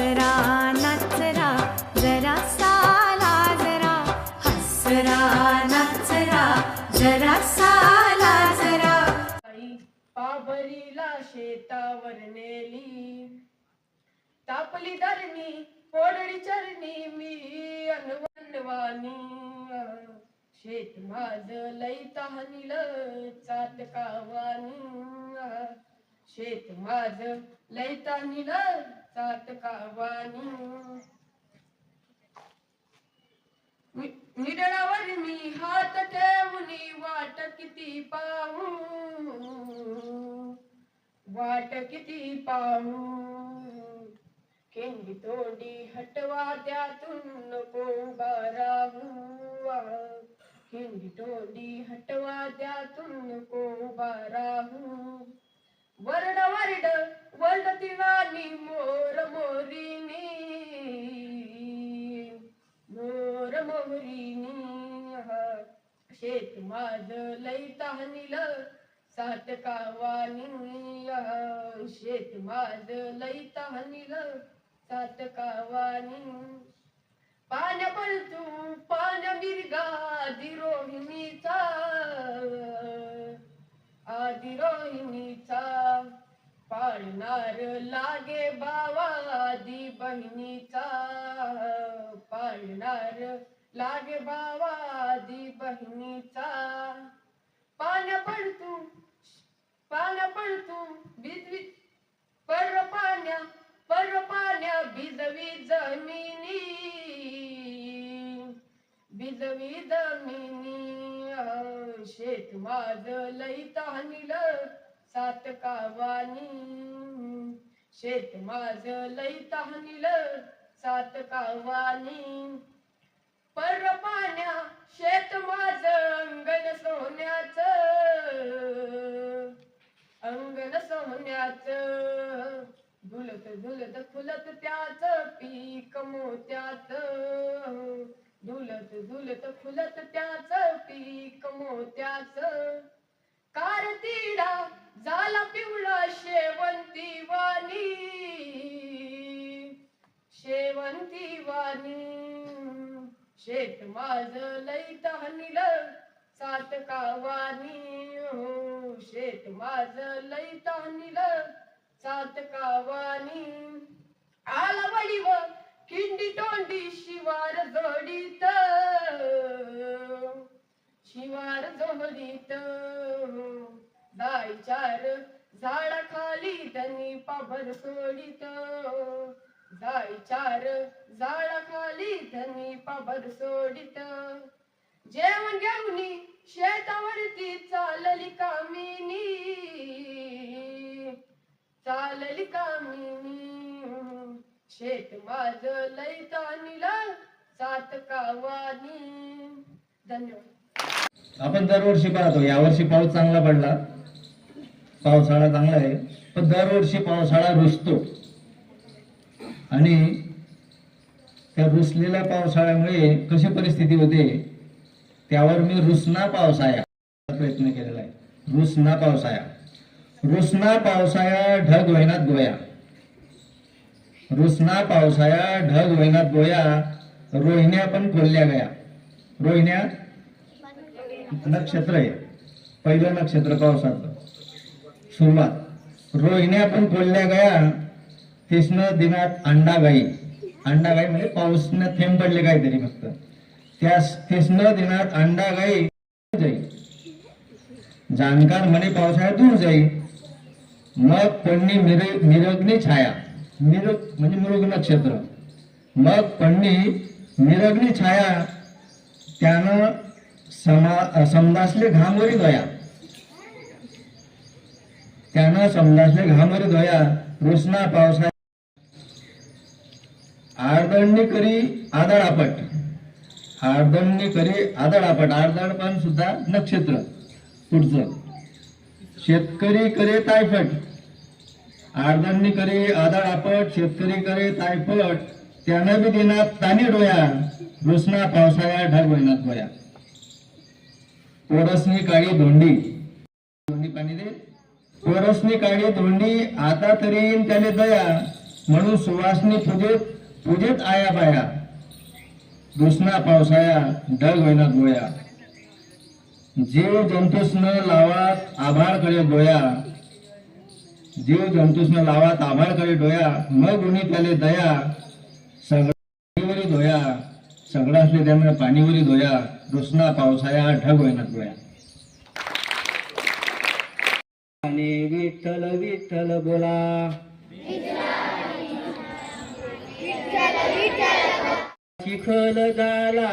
हसरा जरा साला जरा. हसरा जरा साला जरा. पाबरीला शेतावर नेली. तापली धरणी पोडळी चरणी मी अनवनवानी. शेत माझ लई तहानील चातकावानी. शेत माझ लयता तहानील चाटकावानी नि- मी हात ठेवणी वाट किती पाहू? वाट किती पाहू? खिंडी तोंडी हटवा त्यातून नको उभा राहू खिंडी तोंडी हटवा त्यातून नको उभा वरड वरड वर्ड तिवानी मोर मोरीनी. मोर मोरीनी शेत माझ लई सात कावानी शेत माझ लई सात कावानी. पान पळतू पान मिरगा दिरोहिणीचा रोहिणीचा रोहिणीचा पाळणार लागे बावा आधी बहिणीचा पाळणार लागे बावा आधी बहिणीचा पान पडतू पान पडतू बीज पर पाण्या पर पाण्या भिजवी जमिनी. भिजवी जमिनी शेत माझ लई तहानील सात कावानी. शेत माझ लई तहानील सात कावानी. पर पाण्या शेत माझ अंगण सोन्याच. अंगण सोन्याच. झुलत झुलत फुलत त्याच पीक मोत्याच झुलत झुलत फुलत त्याच पीक मोत्याच. कारतीडा झाला पिवळा शेवंती वाणी. शेवंती वाणी. शेत माझ लई तहनील सात कावानी. हो शेत माझ लई तहनील सात कावानी. आला वडीव किंडीत जोडी शिवार जोडीत. शिवार जोडीत. जाय चार झाडा खाली त्यांनी पाभर सोडित. जाय चार झाडा खाली त्यांनी पाभर सोडित. जेवण घेऊनी शेतावरती चालली कामिनी. चालली कामिनी. शेत माझ लई सात कावानी. धन्यवाद. आपण दरवर्षी पाहतो यावर्षी पाऊस चांगला पडला. पावसाळा चांगला आहे पण दरवर्षी पावसाळा रुसतो. आणि त्या रुसलेल्या पावसाळ्यामुळे कशी परिस्थिती होते त्यावर मी रुसना पावसाया प्रयत्न केलेला आहे. रुसना पावसाया. रुसना पावसाया ढग वैनात गोया. रुसना पावसाया ढग वैनात गोया रोहिण्या पण खोलल्या गया. रोहिण्या? नक्षत्र आहे. पहिलं नक्षत्र पावसाचं. सुरुवात. रोहिण्या पण खोलल्या गया. तिसनं दिनात अंडा गाई अंडा गाई म्हणजे पाऊसनं थेंब पडले काहीतरी फक्त. त्या तिसनं दिनात अंडा गाई जाई. जाणकार म्हणे पावसाळ्यात दूर जाई. मग कोणी मिर मिरगणी छाया. मिरग म्हणजे मृग नक्षत्र मग पडणी मिरगणी छाया त्यानं समा समदासले घामोरी दोया. त्यानं समदासले घामोरी दोया रुसना पावसा आडदंडी करी आदळापट. आपट करी आदळापट. आडदळ पण सुद्धा नक्षत्र पुढचं. शेतकरी करे तायफट. आडदंडी करे आदळ शेतकरी करे तायपट त्यानं बी दिनात तानी डोया रुसना पावसाळ्या ढग वैनात गोया. पोरसनी काळी धोंडी. धोंडी पाणी दे. पोरसनी काळी धोंडी आता तरी येईन त्याने दया. म्हणून सुवासनी पूजेत पूजेत आया बाया. दुसना पावसाळ्या ढग वैनात गोया. जीव जंतूसनं लावात आभाळकडे गोया. जीव जंतूसनं लावा आभाळ डोया मग गुणी त्याले दया सगळीवरी धोया सगळं असले त्यामुळे पाणीवरी धोया रुसना पावसाया ढग होईना धोया. आणि विठ्ठल विठ्ठल बोला. चिखल झाला.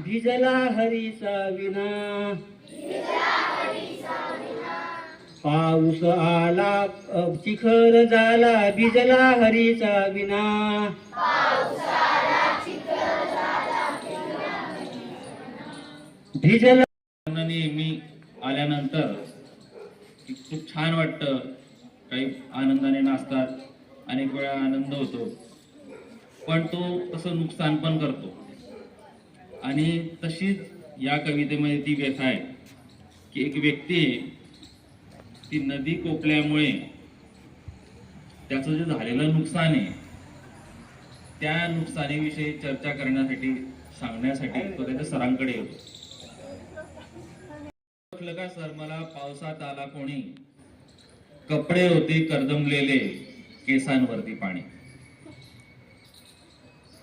भिजला हरीचा विना पाऊस आला अ, चिखल झाला भिजला हरीचा विना भिजला. मी आल्यानंतर खूप छान वाटतं. काही आनंदाने नाचतात अनेक वेळा आनंद होतो. पण तो तसं नुकसान पण करतो. आणि तशीच या कवितेमध्ये ती व्यथा आहे की एक व्यक्ती ती नदी कोपल्यामुळे त्याचं जे झालेलं नुकसान आहे त्या नुकसानीविषयी चर्चा करण्यासाठी सांगण्यासाठी तो त्याच्या सरांकडे येतो का सर मला पावसात आला कोणी? कपडे होते कर्दमलेले केसांवरती पाणी.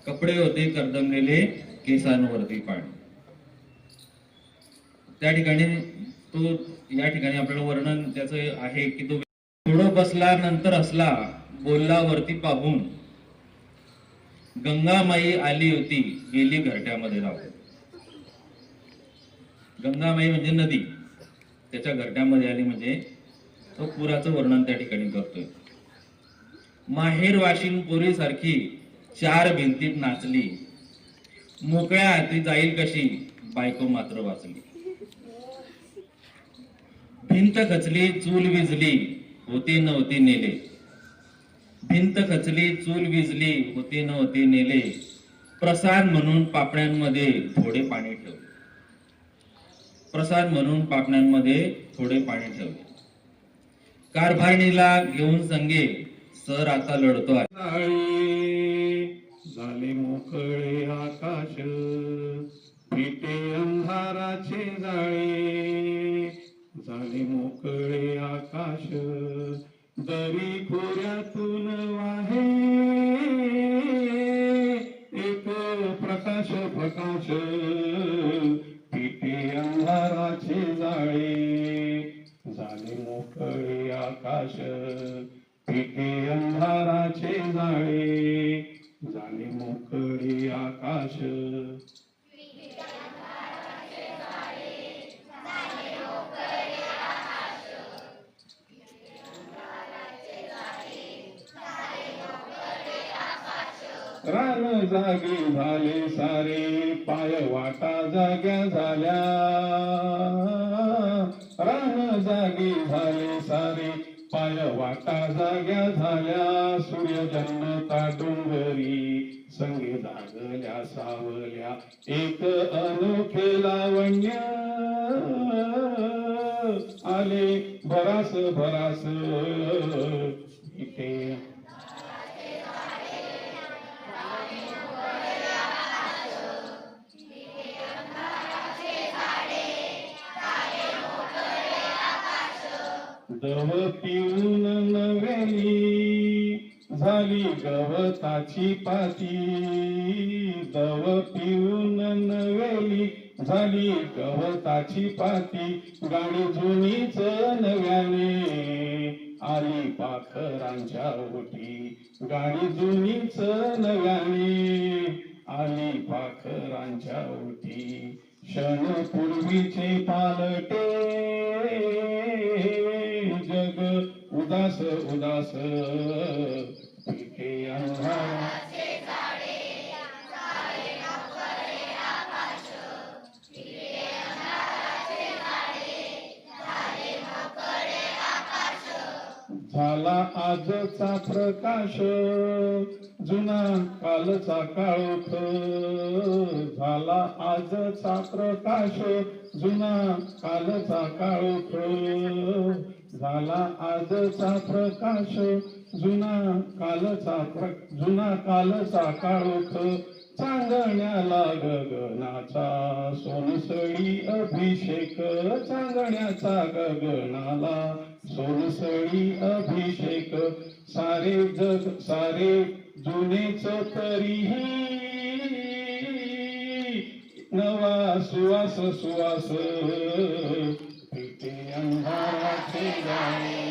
कपडे होते कर्दमलेले केसांवरती पाणी. त्या ठिकाणी तो या ठिकाणी आपल्याला वर्णन त्याचं आहे की तो थोडं बसला नंतर असला बोलला वरती पाहून गंगामाई आली होती गेली घरट्यामध्ये राहून गंगामाई म्हणजे नदी. त्याच्या घरट्यामध्ये आली म्हणजे तो पुराचं वर्णन त्या ठिकाणी करतोय. माहेर वाशिन पोरी सारखी चार भिंतीत नाचली. मोकळ्या हाती जाईल कशी? बायको मात्र वाचली. भिंत खचली चूल विजली होती नव्हती नेले. भिंत खचली चूल विजली होती नव्हती नेले. प्रसाद म्हणून पापण्यांमध्ये थोडे पाणी ठेवले. प्रसाद म्हणून पापण्यांमध्ये थोडे पाणी ठेवले. कारभारणीला घेऊन संगे सर आता लढतो आहे. मोकळे आकाश तिथे अंधाराचे जाळे झाले मोकळे आकाश रान जागे झाले सारे पाय वाटा जाग्या झाल्या. जागी झाले सारे. पाय वाटा जाग्या झाल्या सूर्य जन्मता डोंगरी संगे जागल्या सावल्या. एक अनोखे लावण्य आले. भरास भरास. इथे दव पिऊन नव्याली झाली गवताची पाती. दव पिऊन नव्याली झाली गवताची पाती. गाडी जुनीच नव्याने आली पाखरांच्या ओटी. गाडी जुनीच नव्याने आली पाखरांच्या ओटी. क्षण पूर्वीचे पालटे उदास उदास. झाला आजचा प्रकाश जुना कालचा काळोख झाला आजचा प्रकाश जुना कालचा काळोख झाला आजचा प्रकाश जुना कालचा प्र जुना कालचा काळोख चांगण्याला गगनाचा सोनसळी अभिषेक चांगण्याचा गगनाला सोनसळी अभिषेक. सारे जग सारे जुनेच तरीही नवा सुवास सुवास. पिते अंधाराचे जाणे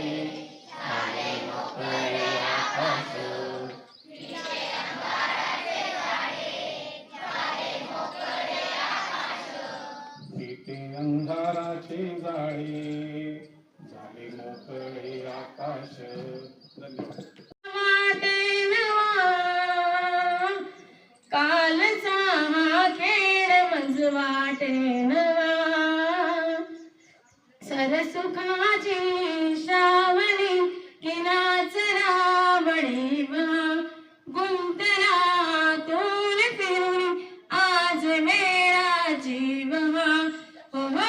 हो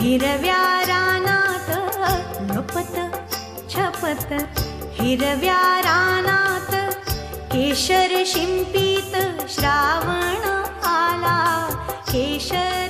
हिरव्या रानात लपत छपत। हिरव्या रानात केशर शिंपीत श्रावण आला। केशर